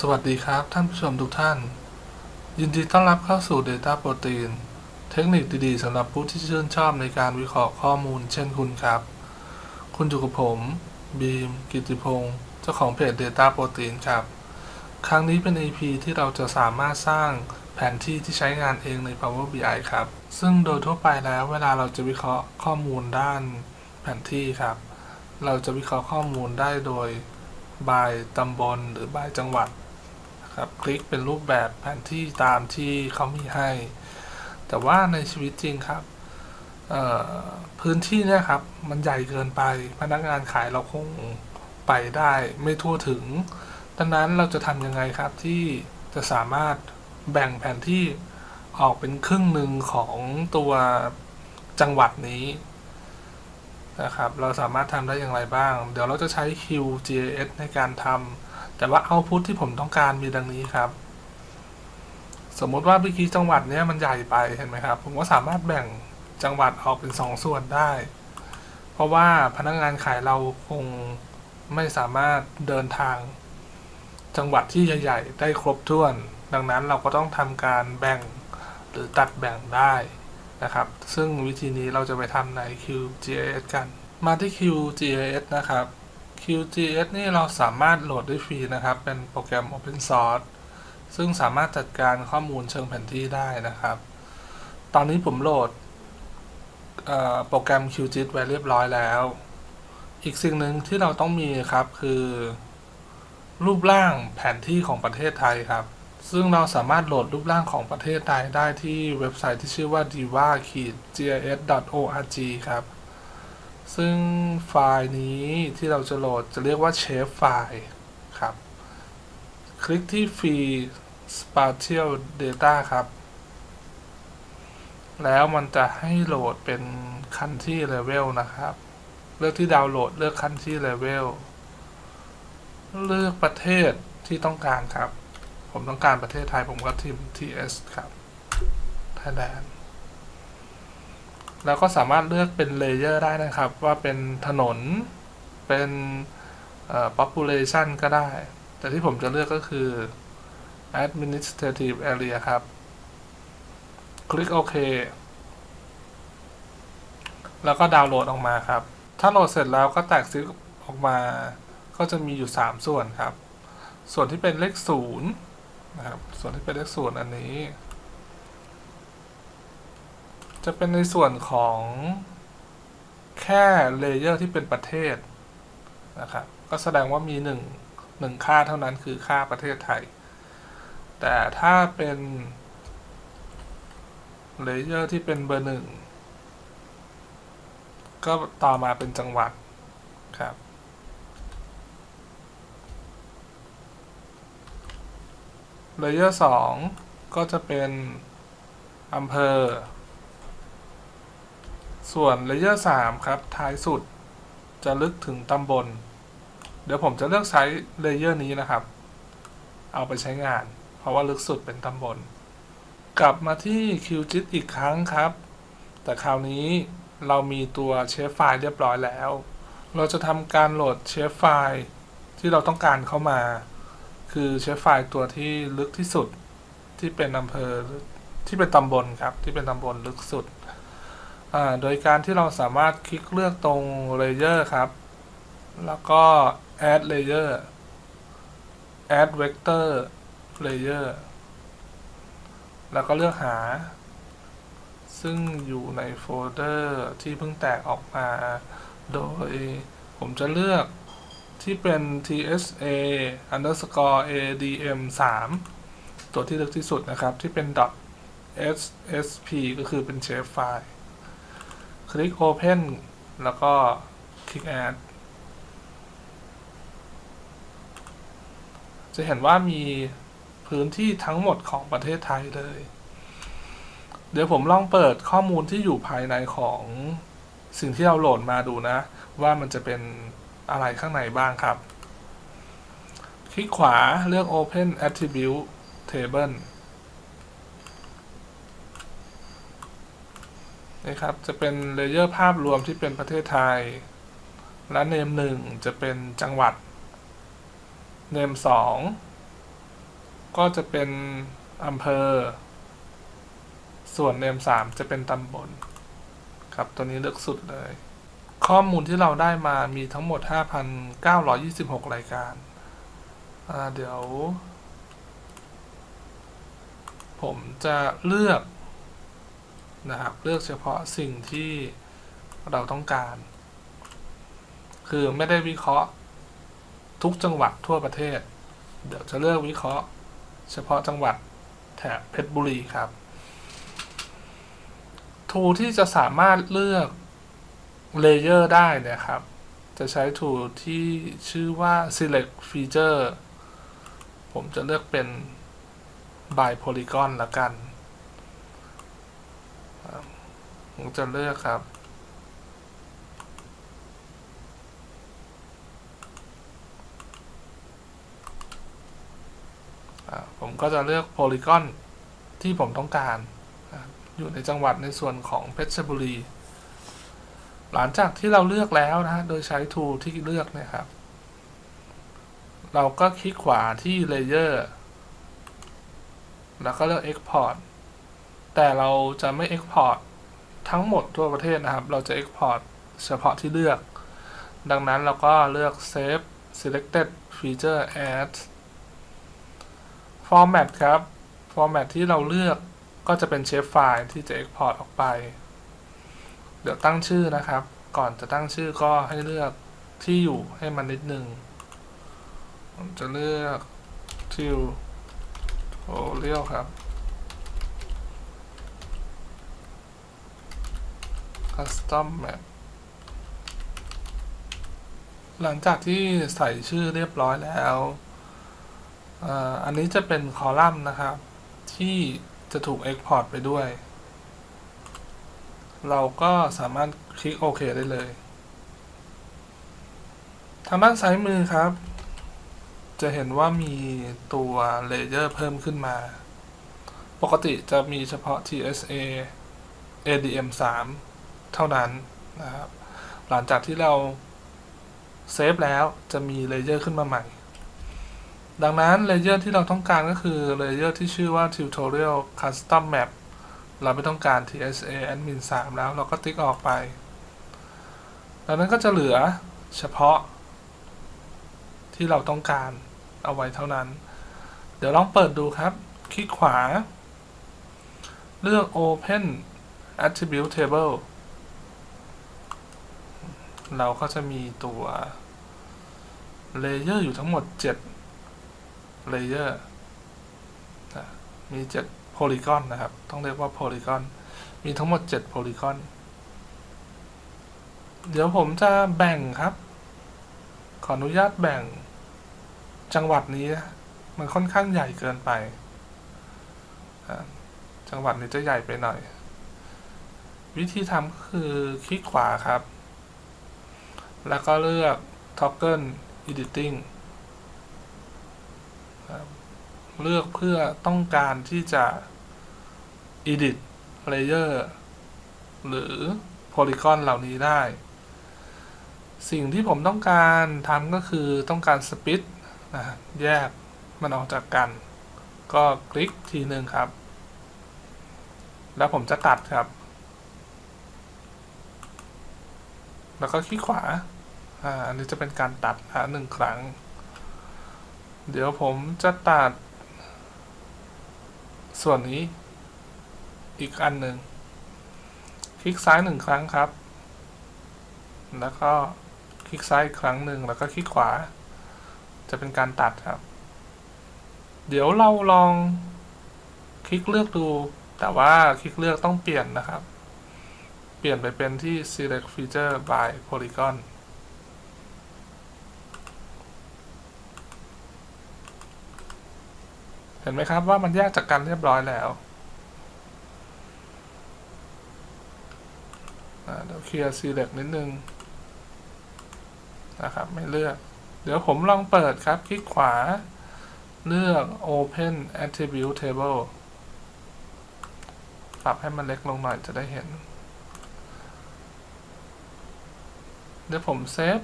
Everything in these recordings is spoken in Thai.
สวัสดีครับท่านผู้ชมทุกท่าน ยินดีต้อนรับเข้าสู่ Data Protein เทคนิคดีๆสำหรับผู้ที่ชื่นชอบในการวิเคราะห์ข้อมูลเช่นคุณครับ คุณอยู่กับผม บีม กิติพงศ์เจ้าของเพจ Data Protein ครับ ครั้งนี้เป็น EP ที่เราจะสามารถสร้างแผนที่ที่ใช้งานเองใน Power BI ครับ ซึ่งโดยทั่วไปแล้วเวลาเราจะวิเคราะห์ข้อมูลด้านแผนที่ครับ เราจะวิเคราะห์ข้อมูลได้โดยบายตำบลหรือบายจังหวัด ครับคลิกเป็นรูปแบบแผนที่ตามที่เขามีให้ แต่ว่าในชีวิตจริงครับพื้นที่เนี่ยครับ มันใหญ่เกินไปพนักงานขายเราคงไปได้ไม่ทั่วถึง ดังนั้นเราจะทำยังไงครับที่จะสามารถแบ่งแผนที่ออกเป็นครึ่งหนึ่งของตัวจังหวัดนี้นะครับ เราสามารถทำได้อย่างไรบ้าง เดี๋ยวเราจะใช้ QGIS ในการทำ แต่ว่า output ที่ผมต้องการมีดังนี้ครับ สมมติว่าเมื่อกี้จังหวัดเนี้ยมันใหญ่ไปเห็นไหมครับ ผมก็สามารถแบ่งจังหวัดออกเป็นสองส่วนได้ เพราะว่าพนักงานขายเราคงไม่สามารถเดินทางจังหวัดที่ใหญ่ๆได้ครบถ้วน ดังนั้นเราก็ต้องทำการแบ่งหรือตัดแบ่งได้นะครับ ซึ่งวิธีนี้เราจะไปทำใน QGIS กัน มาที่ QGIS นะครับ QGIS นี่เราสามารถโหลดได้ฟรีนะครับ เป็นโปรแกรม Open Source ซึ่งสามารถจัดการข้อมูลเชิงแผนที่ได้นะครับ ตอนนี้ผมโหลดโปรแกรม QGIS ไว้เรียบร้อยแล้ว อีกสิ่งหนึ่งที่เราต้องมีครับคือ รูปร่างแผนที่ของประเทศไทยครับ ซึ่งเราสามารถโหลดรูปร่างของประเทศไทยได้ที่เว็บไซต์ที่ชื่อว่า diva-gis.org ครับ ซึ่งไฟล์นี้ที่เราจะโหลดจะเรียกว่า shape file ครับ คลิกที่ free spatial data ครับ แล้วมันจะให้โหลดเป็น country level นะครับ เลือกที่ดาวน์โหลดเลือก country level เลือกประเทศที่ต้องการครับ ผมต้องการประเทศไทยผมก็ทิม TS ครับ Thailand แล้วก็สามารถเลือกเป็นเลเยอร์ได้นะครับ ว่าเป็นถนนเป็น population ก็ได้ แต่ที่ผมจะเลือกก็คือ administrative area ครับ คลิกโอเค แล้วก็ดาวน์โหลดออกมาครับ ถ้าโหลดเสร็จแล้วก็แตกซิปออกมาก็จะมีอยู่ 3 ส่วนครับ ส่วนที่เป็นเลขศูนย์นะครับ ส่วนที่เป็นเลขศูนย์อันนี้ จะเป็นในส่วนของแค่เลเยอร์ที่เป็นประเทศนะครับ ก็แสดงว่ามีหนึ่งหนึ่งค่าเท่านั้นคือค่าประเทศไทย แต่ถ้าเป็นเลเยอร์ที่เป็นเบอร์หนึ่งก็ต่อมาเป็นจังหวัดครับ เลเยอร์สองก็จะเป็นอำเภอ ส่วนเลเยอร์สามครับ ท้ายสุดจะลึกถึงตำบล เดี๋ยวผมจะเลือกใช้เลเยอร์นี้นะครับ เอาไปใช้งาน เพราะว่าลึกสุดเป็นตำบล กลับมาที่ QGIS อีกครั้งครับ แต่คราวนี้เรามีตัวเชฟไฟล์เรียบร้อยแล้ว เราจะทำการโหลดเชฟไฟล์ที่เราต้องการเข้ามา คือเชฟไฟล์ตัวที่ลึกที่สุดที่เป็นอำเภอที่เป็นตำบลครับ ที่เป็นตำบลลึกสุด โดยการที่เราสามารถคลิกเลือกตรง Layer ครับ แล้วก็ Add Layer Add Vector Layer แล้วก็เลือกหา ซึ่งอยู่ในโฟลเดอร์ที่เพิ่งแตกออกมา โดยผมจะเลือกที่เป็น tsa underscore adm 3ตัวที่ลึกที่สุดนะครับ ที่เป็น dot ssp ก็คือเป็นเชฟไฟล์ คลิก Open แล้วก็คลิก Add จะเห็นว่ามีพื้นที่ทั้งหมดของประเทศไทยเลย เดี๋ยวผมลองเปิดข้อมูลที่อยู่ภายในของสิ่งที่เราโหลดมาดูนะ ว่ามันจะเป็นอะไรข้างในบ้างครับ คลิกขวาเลือก Open Attribute Table นะครับ จะเป็นเลเยอร์ภาพรวมที่เป็นประเทศไทย และเนมหนึ่งจะเป็นจังหวัด เนมสองก็จะเป็นอำเภอ ส่วนเนมสามจะเป็นตำบล ครับตัวนี้เลือกสุดเลย ข้อมูลที่เราได้มามีทั้งหมด 5,926 รายการอ่าเดี๋ยว ผมจะเลือก นะครับ เลือกเฉพาะสิ่งที่เราต้องการ คือไม่ได้วิเคราะห์ทุกจังหวัดทั่วประเทศ เดี๋ยวจะเลือกวิเคราะห์ เฉพาะจังหวัดแถบเพชรบุรีครับทูที่จะสามารถเลือกเลเยอร์ได้นะครับ จะใช้ทูที่ชื่อว่า select feature ผมจะเลือกเป็น by polygon ละกัน ผมจะเลือกครับ ผมก็จะเลือกโพลีกอนที่ผมต้องการ อยู่ในจังหวัดในส่วนของเพชรบุรี หลังจากที่เราเลือกแล้วนะฮะโดยใช้ tool ที่เลือกเนะครับ เราก็คลิกขวาที่ layer แล้วก็เลือก export แต่เราจะไม่ export ทั้งหมดทั่วประเทศนะครับ เราจะ export เฉพาะที่เลือก ดังนั้นเราก็เลือก save selected feature as format ครับ format ที่เราเลือกก็จะเป็นเชฟไฟล์ที่จะ export ออกไป เดี๋ยวตั้งชื่อนะครับ ก่อนจะตั้งชื่อก็ให้เลือกที่อยู่ให้มันนิดนึงผมจะเลือก tutorial ครับ custom map หลังจากที่ใส่ชื่อเรียบร้อยแล้วอันนี้จะเป็นคอลัมน์นะครับ ที่จะถูก Export ไปด้วย เราก็สามารถคลิกโอเคได้เลย ทางด้านซ้ายมือครับ จะเห็นว่ามีตัวเลเยอร์เพิ่มขึ้นมา ปกติจะมีเฉพาะ TSA ADM 3 เท่านั้นนะครับหลังจากที่เราเซฟแล้วจะมีเลเยอร์ขึ้นมาใหม่ ดังนั้นเลเยอร์ที่เราต้องการก็คือเลเยอร์ที่ชื่อว่า tutorial custom map เราไม่ต้องการ TSA admin 3 แล้วเราก็ติ๊กออกไป ดังนั้นก็จะเหลือเฉพาะ ที่เราต้องการเอาไว้เท่านั้น เดี๋ยวลองเปิดดูครับ คลิกขวา เลือก open attribute table เราก็จะมีตัวเลเยอร์อยู่ทั้งหมด7เลเยอร์มี7โพลีกอนนะครับ ต้องเรียกว่าโพลีกอนมีทั้งหมด7โพลีกอนเดี๋ยวผมจะแบ่งครับ ขออนุญาตแบ่งจังหวัดนี้มันค่อนข้างใหญ่เกินไป จังหวัดนี้จะใหญ่ไปหน่อย วิธีทำก็คือคลิกขวาครับ แล้วก็เลือก toggle editing เลือกเพื่อต้องการที่จะ edit layer หรือ polygon เหล่านี้ได้ สิ่งที่ผมต้องการทำก็คือต้องการ split นะแยกมันออกจากกัน ก็คลิกทีหนึ่งครับ แล้วผมจะตัดครับ แล้วก็คลิกขวา อ่าอันนี้จะเป็นการตัดหนึ่งครั้ง เดี๋ยวผมจะตัด ส่วนนี้ อีกอันหนึ่ง คลิกซ้ายหนึ่งครั้งครับ แล้วก็คลิกซ้ายอีกครั้งหนึ่งแล้วก็คลิกขวา จะเป็นการตัดครับ เดี๋ยวเราลอง คลิกเลือกดู แต่ว่าคลิกเลือกต้องเปลี่ยนนะครับ เปลี่ยนไปเป็นที่ select feature by polygon ห็นไหมครับว่ามันแยกจากกันเรียบร้อยแล้วเดี๋ยวเคลียร์ select นิดนึงนะครับไม่เลือก เดี๋ยวผมลองเปิดครับคลิกขวา เลือก open attribute table ปรับให้มันเล็กลงหน่อยจะได้เห็น เดี๋ยวผมเซฟ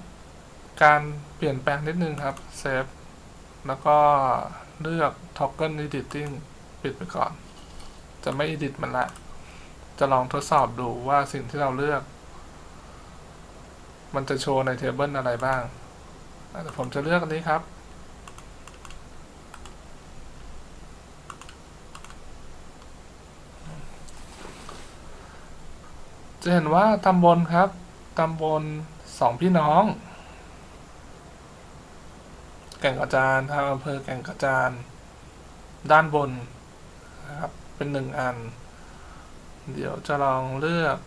การเปลี่ยนแปลงนิดนึงครับ เซฟ แล้วก็ เลือก toggle editing ปิดไปก่อน จะไม่ edit มันละ จะลองทดสอบดูว่าสิ่งที่เราเลือก มันจะโชว์ในเทเบิลอะไรบ้างแต่ผมจะเลือกอันนี้ครับ จะเห็นว่าตำบลครับ ตำบลสองพี่น้อง แก่งกระจานทางอำเภอแก่งกระจาน ด้านบนนะครับ เป็นหนึ่งอัน เดี๋ยวจะลองเลือก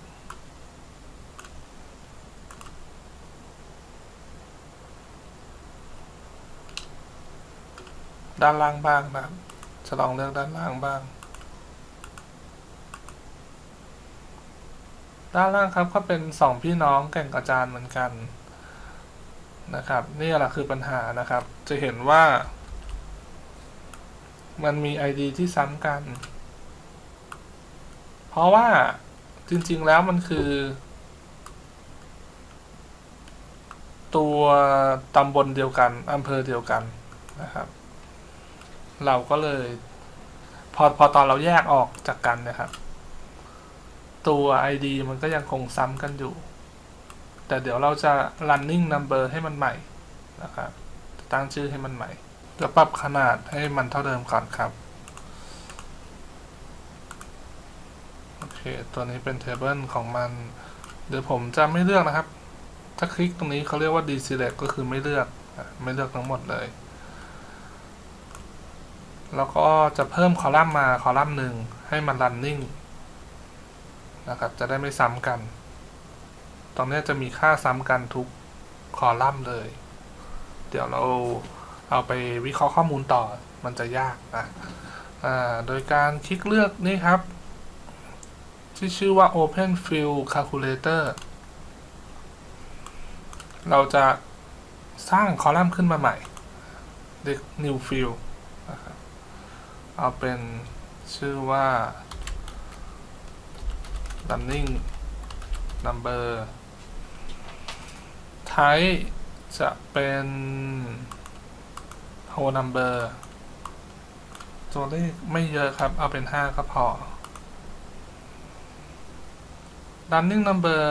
ด้านล่างบ้างนะครับ จะลองเลือกด้านล่างบ้าง ด้านล่างครับก็เป็นสองพี่น้องแก่งกระจานเหมือนกัน นะครับนี่แหละคือปัญหานะครับ จะเห็นว่า มันมี ID ที่ซ้ำกัน เพราะว่าจริงๆแล้วมันคือ ตัวตำบลเดียวกันอำเภอเดียวกันนะครับ เราก็เลย พอพอตอนเราแยกออกจากกันนะครับ ตัว ID มันก็ยังคงซ้ำกันอยู่ แต่เดี๋ยวเราจะ running number ให้มันใหม่นะครับตั้งชื่อให้มันใหม่จะปรับขนาดให้มันเท่าเดิมก่อนครับ โอเค ตัวนี้เป็น table ของมัน เดี๋ยวผมจะไม่เลือกนะครับ ถ้าคลิกตรงนี้เขาเรียกว่า deselect ก็คือไม่เลือก ไม่เลือกทั้งหมดเลย แล้วก็จะเพิ่มคอลัมน์มาคอลัมน์หนึ่งให้มัน running นะครับ จะได้ไม่ซ้ำกัน ตรงนี้จะมีค่าซ้ำกันทุกคอลัมน์เลย เดี๋ยวเราเอาไปวิเคราะห์ข้อมูลต่อมันจะยากนะโดยการคลิกเลือกนี่ครับ ที่ชื่อว่า Open Field Calculator เราจะสร้างคอลัมน์ขึ้นมาใหม่เรียก New Field เอาเป็นชื่อว่า running number type จะเป็น whole number ตัวเลขไม่เยอะครับ เอาเป็น 5 ก็พอ running number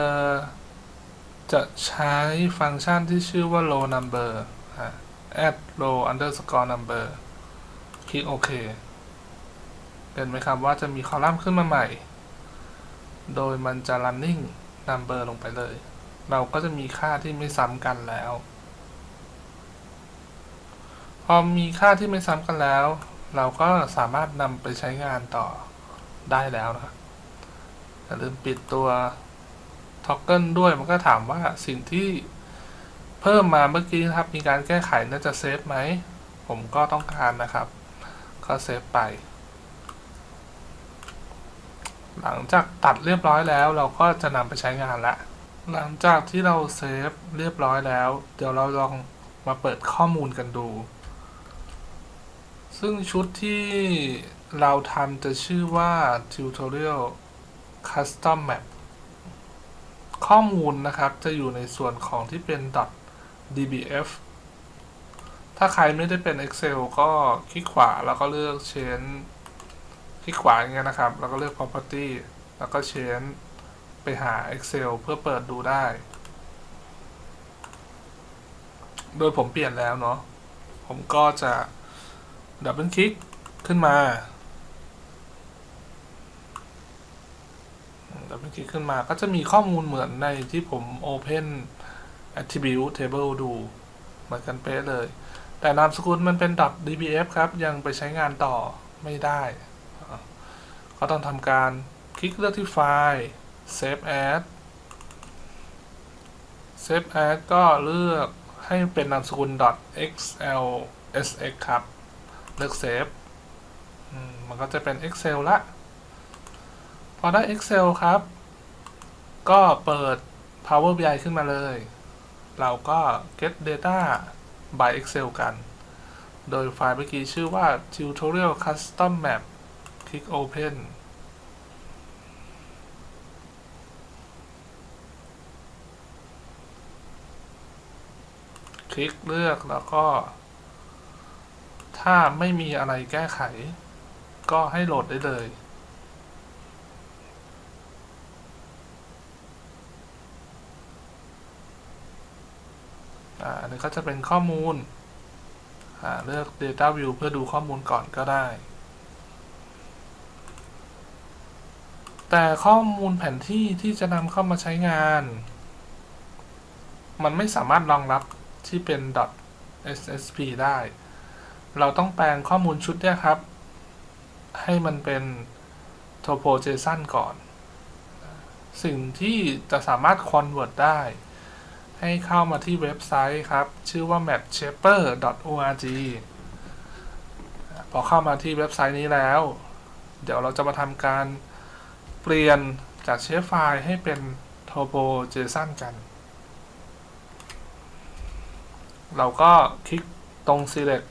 จะใช้ฟังก์ชันที่ชื่อว่า row number อะ add row underscore number คลิกโอเคเห็นไหมครับว่าจะมีคอลัมน์ขึ้นมาใหม่ โดยมันจะ running number ลงไปเลย เราก็จะมีค่าที่ไม่ซ้ำกันแล้ว พอมีค่าที่ไม่ซ้ำกันแล้ว เราก็สามารถนำไปใช้งานต่อได้แล้วนะครับอย่าลืมปิดตัว toggle ด้วยมันก็ถามว่าสิ่งที่เพิ่มมาเมื่อกี้นะครับ มีการแก้ไขน่าจะเซฟไหม ผมก็ต้องการนะครับ ก็เซฟไป หลังจากตัดเรียบร้อยแล้ว เราก็จะนำไปใช้งานละ หลังจากที่เราเซฟเรียบร้อยแล้ว เดี๋ยวเราลองมาเปิดข้อมูลกันดู ซึ่งชุดที่เราทำจะชื่อว่า tutorial custom map ข้อมูลนะครับจะอยู่ในส่วนของที่เป็น .dbf ถ้าใครไม่ได้เป็น Excel ก็คลิกขวาแล้วก็เลือก change คลิกขวาอย่างเงี้ยนะครับ แล้วก็เลือก property แล้วก็ change ไปหา Excel เพื่อเปิดดูได้ โดยผมเปลี่ยนแล้วเนาะ ผมก็จะดับเบิลคลิกขึ้นมาดับเบิลคลิกขึ้นมาก็จะมีข้อมูลเหมือนในที่ผม Open Attribute Table ดู เหมือนกันเป๊ะเลย แต่นามสกุลมันเป็น .dbf ครับ ยังไปใช้งานต่อไม่ได้ ก็ต้องทำการคลิกเลือกที่ไฟล์ Save As Save As ก็เลือกให้เป็นนามสกุล .xlsx ครับ เลือก Save อืมมันก็จะเป็น Excel ละ พอได้ Excel ครับ ก็เปิด Power BI ขึ้นมาเลย เราก็ get data by Excel กัน โดยไฟล์เมื่อกี้ชื่อว่า tutorial custom map คลิก open คลิกเลือกแล้วก็ ถ้าไม่มีอะไรแก้ไข ก็ให้โหลดได้เลยอ่าอันนี้ก็จะเป็นข้อมูลอ่าเลือก Data View เพื่อดูข้อมูลก่อนก็ได้ แต่ข้อมูลแผนที่ที่จะนำเข้ามาใช้งาน มันไม่สามารถรองรับ ที่เป็น .ssp ได้ เราต้องแปลงข้อมูลชุดเนี่ยครับ ให้มันเป็น topo.json ก่อน สิ่งที่จะสามารถ convert ได้ ให้เข้ามาที่เว็บไซต์ครับ ชื่อว่า mapshaper.org พอเข้ามาที่เว็บไซต์นี้แล้ว เดี๋ยวเราจะมาทำการเปลี่ยนจากเชฟไฟล์ให้เป็น topo.json กัน เราก็คลิกตรง select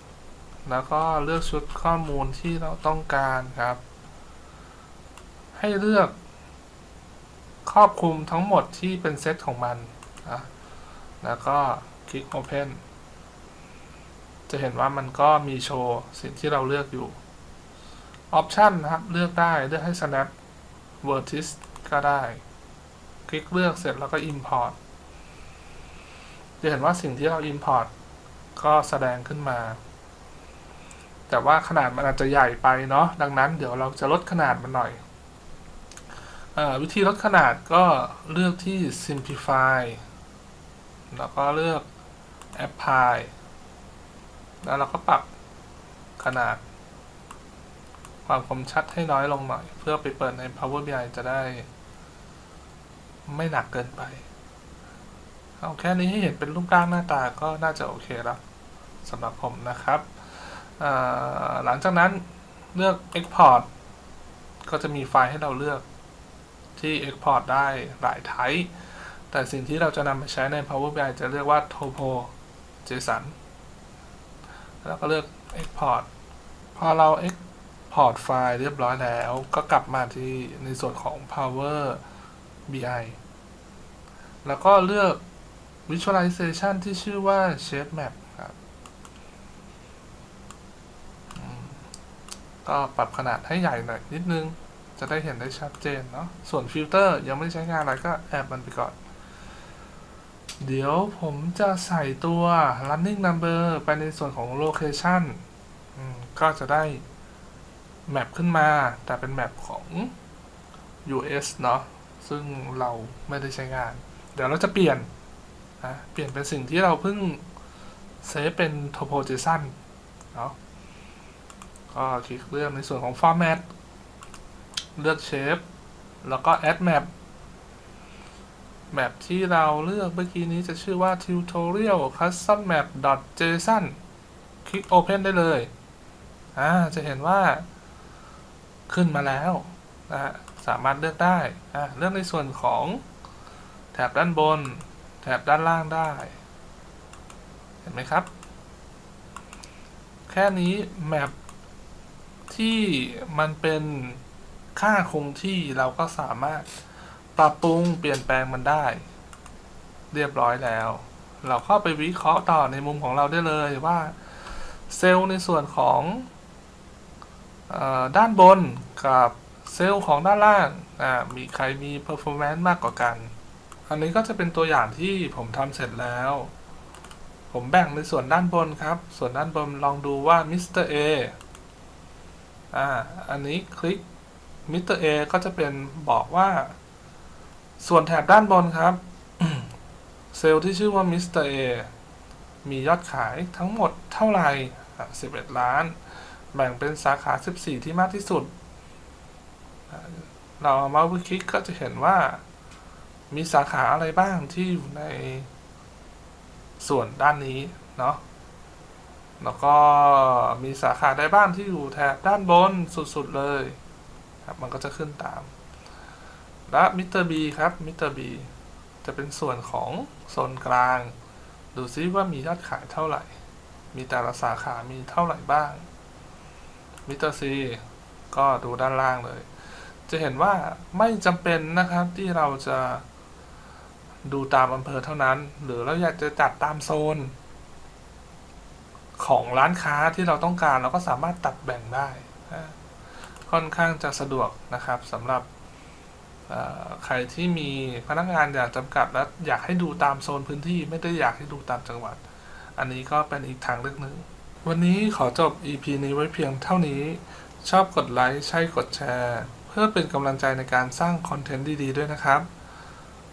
แล้วก็เลือกชุดข้อมูลที่เราต้องการครับ ให้เลือก ครอบคลุมทั้งหมดที่เป็นเซตของมันนะแล้วก็คลิก Open จะเห็นว่ามันก็มีโชว์สิ่งที่เราเลือกอยู่ Option นะครับ เลือกได้เลือกให้ Snap Vertex ก็ได้ คลิกเลือกเสร็จแล้วก็ Import จะเห็นว่าสิ่งที่เรา Import ก็แสดงขึ้นมา แต่ว่าขนาดมันอาจจะใหญ่ไปเนาะดังนั้นเดี๋ยวเราจะลดขนาดมันหน่อยอวิธีลดขนาดก็เลือกที่ Simplify แล้วก็เลือก Apply แล้วเราก็ปรับขนาด ความคมชัดให้น้อยลงหน่อย เพื่อไปเปิดใน Power BI จะได้ไม่หนักเกินไป เอาแค่นี้ให้เห็นเป็นรูปร่างหน้าตาก็น่าจะโอเคแล้วสำหรับผมนะครับ หลังจากนั้นเลือก Export ก็จะมีไฟล์ให้เราเลือกที่ Export ได้หลายไทป์แต่สิ่งที่เราจะนำไปใช้ใน Power BI จะเรียกว่า Topo JSON แล้วก็เลือก Export พอเรา Export ไฟล์เรียบร้อยแล้ว ก็กลับมาที่ในส่วนของ Power BI แล้วก็เลือก Visualization ที่ชื่อว่า Shape Map ครับ ก็ปรับขนาดให้ใหญ่หน่อยนิดนึง จะได้เห็นได้ชัดเจนเนาะ ส่วนฟิลเตอร์ยังไม่ใช้งานอะไรก็แอบมันไปก่อน เดี๋ยวผมจะใส่ตัว running number ไปในส่วนของ location อก็จะได้แมปขึ้นมา แต่เป็นแมปของ US เนาะ ซึ่งเราไม่ได้ใช้งาน เดี๋ยวเราจะเปลี่ยน นะเปลี่ยนเป็นสิ่งที่เราเพิ่งเซฟเป็น topo.json เนาะก็คลิกเลือกในส่วนของ format เลือก shape แล้วก็ add map แมปที่เราเลือกเมื่อกี้นี้จะชื่อว่า tutorial custom map json คลิก open ได้เลย อ่า จะเห็นว่า ขึ้นมาแล้วนะสามารถเลือกได้ อ่าเลือกในส่วนของแถบด้านบน แถบด้านล่างได้ เห็นไหมครับ แค่นี้แมปที่มันเป็นค่าคงที่เราก็สามารถปรับปรุงเปลี่ยนแปลงมันได้ เรียบร้อยแล้ว เราเข้าไปวิเคราะห์ต่อในมุมของเราได้เลยว่า เซลล์ในส่วนของอด้านบนกับเซลล์ของด้านล่างมีใครมี performance มากกว่ากัน อันนี้ก็จะเป็นตัวอย่างที่ผมทำเสร็จแล้ว ผมแบ่งในส่วนด้านบนครับ ส่วนด้านบนลองดูว่า Mr. A อ่า อันนี้คลิก Mr. A ก็จะเป็นบอกว่า ส่วนแถบด้านบนครับ เซลล์ที่ชื่อว่า Mr. A มียอดขายทั้งหมดเท่าไหร่11 ล้าน แบ่งเป็นสาขา 14 ที่มากที่สุด เราเอามาวิคลิกก็จะเห็นว่า มีสาขาอะไรบ้างที่อยู่ในส่วนด้านนี้ เนาะแล้วก็มีสาขาใดบ้างที่อยู่แถบด้านบนสุดๆเลยครับมันก็จะขึ้นตาม และมิสเตอร์บีครับมิสเตอร์บีจะเป็นส่วนของโซนกลาง ดูซิว่ามียอดขายเท่าไหร่ มีแต่ละสาขามีเท่าไหร่บ้างมิสเตอร์ซีก็ดูด้านล่างเลย จะเห็นว่าไม่จำเป็นนะครับที่เราจะ ดูตามอำเภอเท่านั้น หรือเราอยากจะจัดตามโซน ของร้านค้าที่เราต้องการเราก็สามารถตัดแบ่งได้ ค่อนข้างจะสะดวกนะครับสำหรับใครที่มีพนักงานอยางจำกัดและอยากให้ดูตามโซนพื้นที่ไม่ได้อยากให้ดูตามจังหวัด อันนี้ก็เป็นอีกทางเลือกหนึ่ง วันนี้ขอจบ EP นี้ไว้เพียงเท่านี้ ชอบกดไลค์ใช่กดแชร์ เพื่อเป็นกำลังใจในการสร้างคอนเทนต์ดีๆด้วยนะครับ